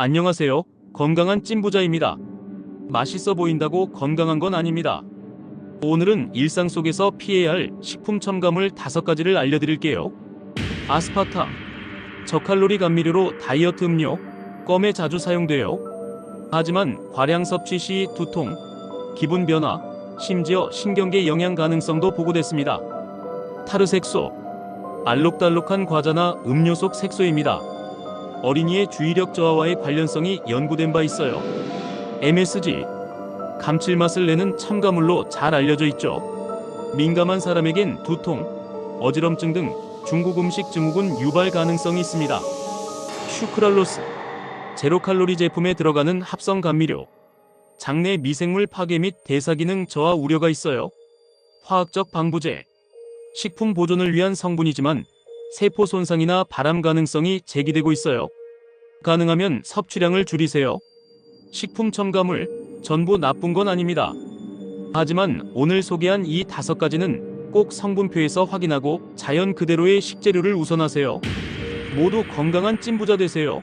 안녕하세요. 건강한 찐부자입니다. 맛있어 보인다고 건강한 건 아닙니다. 오늘은 일상 속에서 피해야 할 식품 첨가물 5가지를 알려드릴게요. 아스파탐. 저칼로리 감미료로 다이어트 음료, 껌에 자주 사용돼요. 하지만 과량 섭취 시 두통, 기분 변화, 심지어 신경계 영향 가능성도 보고됐습니다. 타르색소. 알록달록한 과자나 음료 속 색소입니다. 어린이의 주의력 저하와의 관련성이 연구된 바 있어요. MSG. 감칠맛을 내는 첨가물로 잘 알려져 있죠. 민감한 사람에겐 두통, 어지럼증 등 중국 음식 증후군 유발 가능성이 있습니다. 슈크랄로스. 제로 칼로리 제품에 들어가는 합성 감미료. 장내 미생물 파괴 및 대사 기능 저하 우려가 있어요. 화학적 방부제. 식품 보존을 위한 성분이지만 세포 손상이나 발암 가능성이 제기되고 있어요. 가능하면 섭취량을 줄이세요. 식품 첨가물 전부 나쁜 건 아닙니다. 하지만 오늘 소개한 이 다섯 가지는 꼭 성분표에서 확인하고 자연 그대로의 식재료를 우선하세요. 모두 건강한 찐부자 되세요.